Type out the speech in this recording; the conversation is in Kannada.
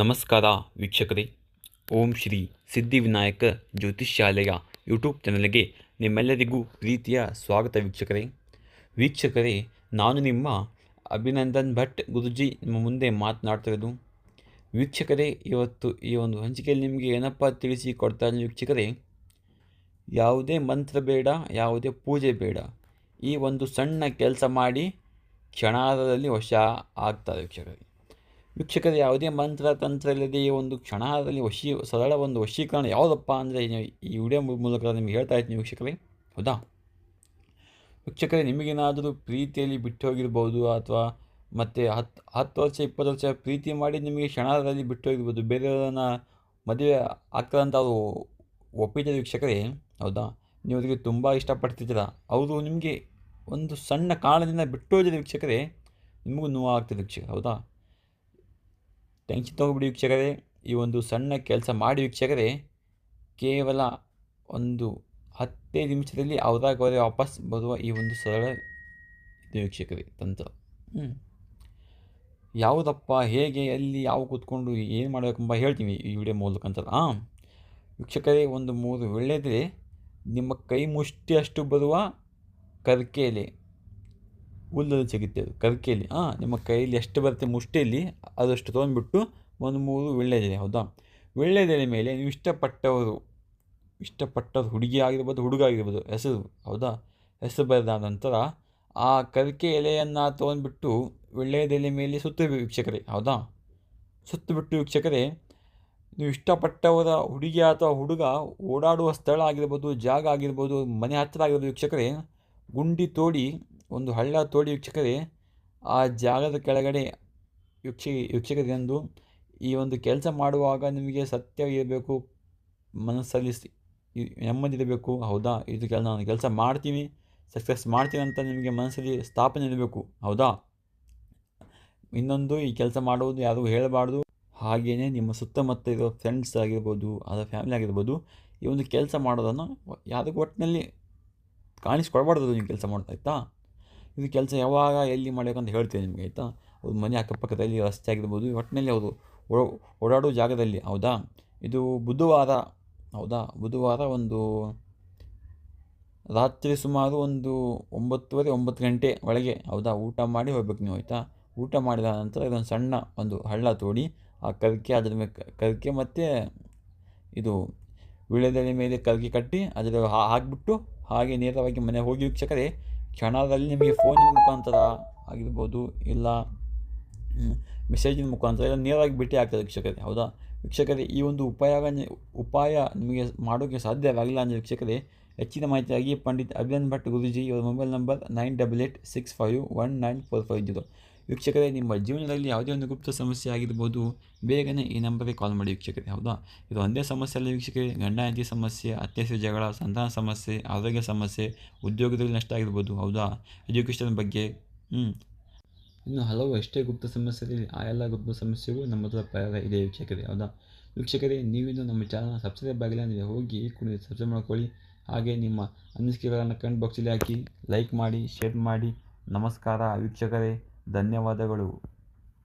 ನಮಸ್ಕಾರ ವೀಕ್ಷಕರೇ. ಓಂ ಶ್ರೀ ಸಿದ್ಧಿವಿನಾಯಕ ಜ್ಯೋತಿಷ್ಯಾಲಯ ಯೂಟ್ಯೂಬ್ ಚಾನಲ್ಗೆ ನಿಮ್ಮೆಲ್ಲರಿಗೂ ಪ್ರೀತಿಯ ಸ್ವಾಗತ ವೀಕ್ಷಕರೇ. ವೀಕ್ಷಕರೇ, ನಾನು ನಿಮ್ಮ ಅಭಿನಂದನ್ ಭಟ್ ಗುರುಜಿ ನಿಮ್ಮ ಮುಂದೆ ಮಾತನಾಡ್ತಿರೋದು ವೀಕ್ಷಕರೇ, ಇವತ್ತು ಈ ಒಂದು ಹಂಚಿಕೆಯಲ್ಲಿ ನಿಮಗೆ ಏನಪ್ಪ ತಿಳಿಸಿ ಕೊಡ್ತಾರೆ ವೀಕ್ಷಕರೇ. ಯಾವುದೇ ಮಂತ್ರ ಬೇಡ, ಯಾವುದೇ ಪೂಜೆ ಬೇಡ. ಈ ಒಂದು ಸಣ್ಣ ಕೆಲಸ ಮಾಡಿ ಕ್ಷಣಾರ್ಧದಲ್ಲಿ ವಶ ಆಗ್ತಾರೆ ವೀಕ್ಷಕರೇ. ವೀಕ್ಷಕರು ಯಾವುದೇ ಮಂತ್ರ ತಂತ್ರ ಇಲ್ಲದೆ ಈ ಒಂದು ಕ್ಷಣದಲ್ಲಿ ವಶೀ ಸರಳ ಒಂದು ವಶೀಕರಣ ಯಾವುದಪ್ಪ ಅಂದರೆ ಈ ವಿಡಿಯೋ ಮೂಲಕ ನಿಮಗೆ ಹೇಳ್ತಾ ಇದ್ದೀನಿ ವೀಕ್ಷಕರೇ. ಹೌದಾ? ವೀಕ್ಷಕರೇ, ನಿಮಗೇನಾದರೂ ಪ್ರೀತಿಯಲ್ಲಿ ಬಿಟ್ಟು ಹೋಗಿರ್ಬೋದು ಅಥವಾ ಮತ್ತು ಹತ್ತು ಹತ್ತು ವರ್ಷ, ಇಪ್ಪತ್ತು ವರ್ಷ ಪ್ರೀತಿ ಮಾಡಿ ನಿಮಗೆ ಕ್ಷಣದಲ್ಲಿ ಬಿಟ್ಟು ಹೋಗಿರ್ಬೋದು ಬೇರೆಯವರನ್ನ ಮದುವೆ ಆಗ್ತಾರಂತ ಅವರು ಒಪ್ಪಿದ ವೀಕ್ಷಕರೇ. ಹೌದಾ? ನೀವು ಅವರಿಗೆ ತುಂಬ ಇಷ್ಟಪಡ್ತಿದ್ದೀರಾ? ಅವರು ನಿಮಗೆ ಒಂದು ಸಣ್ಣ ಕಾರಣದಿಂದ ಬಿಟ್ಟು ಹೋಗಿದ ವೀಕ್ಷಕರೇ. ನಿಮಗೂ ನೋವು ಆಗ್ತದೆ ವೀಕ್ಷಕರೇ, ಹೌದಾ? ಟೆನ್ಷನ್ ತೊಗೊಬಿಡಿ ವೀಕ್ಷಕರೇ, ಈ ಒಂದು ಸಣ್ಣ ಕೆಲಸ ಮಾಡಿ ವೀಕ್ಷಕರೇ, ಕೇವಲ ಒಂದು ಹತ್ತೇ ನಿಮಿಷದಲ್ಲಿ ಅವರಾಗ ಅವರೇ ವಾಪಸ್ ಬರುವ ಈ ಒಂದು ಸರಳ ಇದು ವೀಕ್ಷಕರೇ, ತಂತ್ರ. ಹ್ಞೂ ಯಾವುದಪ್ಪ, ಹೇಗೆ, ಎಲ್ಲಿ, ಯಾವ ಕೂತ್ಕೊಂಡು, ಏನು ಮಾಡಬೇಕೆಂಬ ಹೇಳ್ತೀನಿ ಈ ವಿಡಿಯೋ ಮೂಲಕ ಅಂತ ಹಾಂ ವೀಕ್ಷಕರೇ, ಒಂದು ಮೂರು ಒಳ್ಳೆಯದ್ರೆ ನಿಮ್ಮ ಕೈ ಮುಷ್ಟಿಯಷ್ಟು ಬರುವ ಕರ್ಕೆ ಎಲೆ ಹುಲ್ಲಲ್ಲಿ ಸಿಗುತ್ತೆ ಕರ್ಕೆಯಲ್ಲಿ ಹಾಂ ನಿಮ್ಮ ಕೈಯಲ್ಲಿ ಎಷ್ಟು ಬರುತ್ತೆ ಮುಷ್ಟಿಯಲ್ಲಿ, ಅದಷ್ಟು ತೊಗೊಂಡ್ಬಿಟ್ಟು ಒಂದು ಮೂರು ವೀಳ್ಯದೆಲೆ ಹೌದಾ? ಒಳ್ಳೆಯದೆಲೆ ಮೇಲೆ ನೀವು ಇಷ್ಟಪಟ್ಟವರು, ಇಷ್ಟಪಟ್ಟವ್ರು ಹುಡುಗಿ ಆಗಿರ್ಬೋದು, ಹುಡುಗ ಆಗಿರ್ಬೋದು, ಹೆಸರು, ಹೌದಾ? ಹೆಸರು ಬರೆದ ನಂತರ ಆ ಕರ್ಕೆ ಎಲೆಯನ್ನು ತೊಗೊಂಡ್ಬಿಟ್ಟು ವೀಳ್ಯದೆಲೆ ಮೇಲೆ ಸುತ್ತಬೇಕು ವೀಕ್ಷಕರೇ, ಹೌದಾ? ಸುತ್ತಬಿಟ್ಟು ವೀಕ್ಷಕರೇ, ನೀವು ಇಷ್ಟಪಟ್ಟವರ ಹುಡುಗಿ ಅಥವಾ ಹುಡುಗ ಓಡಾಡುವ ಸ್ಥಳ ಆಗಿರ್ಬೋದು, ಜಾಗ ಆಗಿರ್ಬೋದು, ಮನೆ ಹತ್ತಿರ ಆಗಿರ್ಬೋದು ವೀಕ್ಷಕರೇ, ಗುಂಡಿ ತೋಡಿ ಒಂದು ಹಳ್ಳ ತೋಡಿ ವೀಕ್ಷಕರೇ, ಆ ಜಾಗದ ಕೆಳಗಡೆ ವೀಕ್ಷ ವೀಕ್ಷಕರೆಂದು ಈ ಒಂದು ಕೆಲಸ ಮಾಡುವಾಗ ನಿಮಗೆ ಸತ್ಯ ಇರಬೇಕು, ಮನಸ್ಸಲ್ಲಿ ನೆಮ್ಮದಿರಬೇಕು ಹೌದಾ? ಇದು ಕೆಲ, ನಾನು ಕೆಲಸ ಮಾಡ್ತೀನಿ, ಸಕ್ಸಸ್ ಮಾಡ್ತೀನಿ ಅಂತ ನಿಮಗೆ ಮನಸ್ಸಲ್ಲಿ ಸ್ಥಾಪನೆ ಇರಬೇಕು. ಹೌದಾ? ಇನ್ನೊಂದು ಈ ಕೆಲಸ ಮಾಡುವುದು ಯಾರಿಗೂ ಹೇಳಬಾರ್ದು. ಹಾಗೆಯೇ ನಿಮ್ಮ ಸುತ್ತಮುತ್ತ ಇರೋ ಫ್ರೆಂಡ್ಸ್ ಆಗಿರ್ಬೋದು ಅದರ ಫ್ಯಾಮಿಲಿ ಆಗಿರ್ಬೋದು, ಈ ಒಂದು ಕೆಲಸ ಮಾಡೋದನ್ನು ಯಾರಿಗೂ ಒಟ್ಟಿನಲ್ಲಿ ಕಾಣಿಸ್ಕೊಡ್ಬಾರ್ದು ನೀವು ಕೆಲಸ ಮಾಡ್ತಾ ಆಯಿತಾ ಇದು ಕೆಲಸ ಯಾವಾಗ, ಎಲ್ಲಿ ಮಾಡಬೇಕಂತ ಹೇಳ್ತೀನಿ ನಿಮಗೆ, ಆಯಿತಾ? ಅದು ಮನೆ ಅಕ್ಕಪಕ್ಕದಲ್ಲಿ ರಸ್ತೆ ಆಗಿರ್ಬೋದು ಒಟ್ಟಿನಲ್ಲಿ ಹೌದು ಓಡಾಡೋ ಜಾಗದಲ್ಲಿ, ಹೌದಾ? ಇದು ಬುಧವಾರ, ಹೌದಾ? ಬುಧವಾರ ಒಂದು ರಾತ್ರಿ ಸುಮಾರು ಒಂದು ಒಂಬತ್ತುವರೆ, ಒಂಬತ್ತು ಗಂಟೆ ಒಳಗೆ, ಹೌದಾ? ಊಟ ಮಾಡಿ ಹೋಗ್ಬೇಕು ನೀವು, ಆಯಿತಾ? ಊಟ ಮಾಡಿದ ನಂತರ ಇದೊಂದು ಸಣ್ಣ ಒಂದು ಹಳ್ಳ ತೋಡಿ, ಆ ಕರ್ಕೆ ಅದ್ರ ಮೇಲೆ ಕರ್ಕೆ ಮತ್ತು ಇದು ವೀಳ್ಯದೆಲೆ ಮೇಲೆ ಕರ್ಕೆ ಕಟ್ಟಿ ಅದರ ಹಾಕ್ಬಿಟ್ಟು ಹಾಗೆ ನೇರವಾಗಿ ಮನೆ ಹೋಗಿ ವೀಕ್ಷಕರೇ ಕ್ಷಣದಲ್ಲಿ ನಿಮಗೆ ಫೋನಿನ ಮುಖಾಂತರ ಆಗಿರ್ಬೋದು ಇಲ್ಲ ಮೆಸೇಜಿನ ಮುಖಾಂತರ ಇಲ್ಲ ನೇರವಾಗಿ ಭೇಟಿ ಆಗ್ತದೆ ವೀಕ್ಷಕರೇ, ಹೌದಾ? ವೀಕ್ಷಕರೇ, ಈ ಒಂದು ಉಪಾಯ ಉಪಾಯ ನಿಮಗೆ ಮಾಡೋಕ್ಕೆ ಸಾಧ್ಯವಾಗಿಲ್ಲ ಅಂದರೆ ವೀಕ್ಷಕರೇ, ಹೆಚ್ಚಿನ ಮಾಹಿತಿಯಾಗಿ ಪಂಡಿತ್ ಅಭಿನಂದ್ ಭಟ್ ಗುರುಜಿ, ಇವರ mobile number nine double eight six five one nine four five zero ವೀಕ್ಷಕರೇ, ನಿಮ್ಮ ಜೀವನದಲ್ಲಿ ಯಾವುದೇ ಒಂದು ಗುಪ್ತ ಸಮಸ್ಯೆ ಆಗಿರ್ಬೋದು, ಬೇಗನೆ ಈ ನಂಬರ್ಗೆ ಕಾಲ್ ಮಾಡಿ ವೀಕ್ಷಕರೇ, ಹೌದಾ? ಇದು ಒಂದೇ ಸಮಸ್ಯೆ ಅಲ್ಲ ವೀಕ್ಷಕರೇ, ಗಂಡ, ಹೆಂಡತಿ ಸಮಸ್ಯೆ ಅತ್ಯಸೆ ಜಗಳ, ಸಂತಾನ ಸಮಸ್ಯೆ, ಆರೋಗ್ಯ ಸಮಸ್ಯೆ, ಉದ್ಯೋಗದಲ್ಲಿ ನಷ್ಟ ಆಗಿರ್ಬೋದು, ಹೌದಾ? ಎಜುಕೇಷನ್ ಬಗ್ಗೆ ಹ್ಞೂ ಇನ್ನು ಹಲವು ಎಷ್ಟೇ ಗುಪ್ತ ಸಮಸ್ಯೆಯಲ್ಲಿ ಆ ಎಲ್ಲ ಗುಪ್ತ ಸಮಸ್ಯೆಗೂ ನಮ್ಮ ಹತ್ರ ಪರಿಹಾರ ಇದೆ ವೀಕ್ಷಕರೇ, ಹೌದಾ? ವೀಕ್ಷಕರೇ, ನೀವಿನ್ನು ನಮ್ಮ ಚಾನಲ್ ಸಬ್ಸ್ಕ್ರೈಬ್ ಆಗಿಲ್ಲ ಅಂದರೆ ಹೋಗಿ ಈ ಕೂಡಲೇ ಸಬ್ಸ್ಕ್ರೈಬ್ ಮಾಡ್ಕೊಳ್ಳಿ. ಹಾಗೆ ನಿಮ್ಮ ಅನಿಸಿಕೆಗಳನ್ನು ಕಮೆಂಟ್ ಬಾಕ್ಸಲ್ಲಿ ಹಾಕಿ ಲೈಕ್ ಮಾಡಿ ಶೇರ್ ಮಾಡಿ. ನಮಸ್ಕಾರ ವೀಕ್ಷಕರೇ. ಧನ್ಯವಾದಗಳು.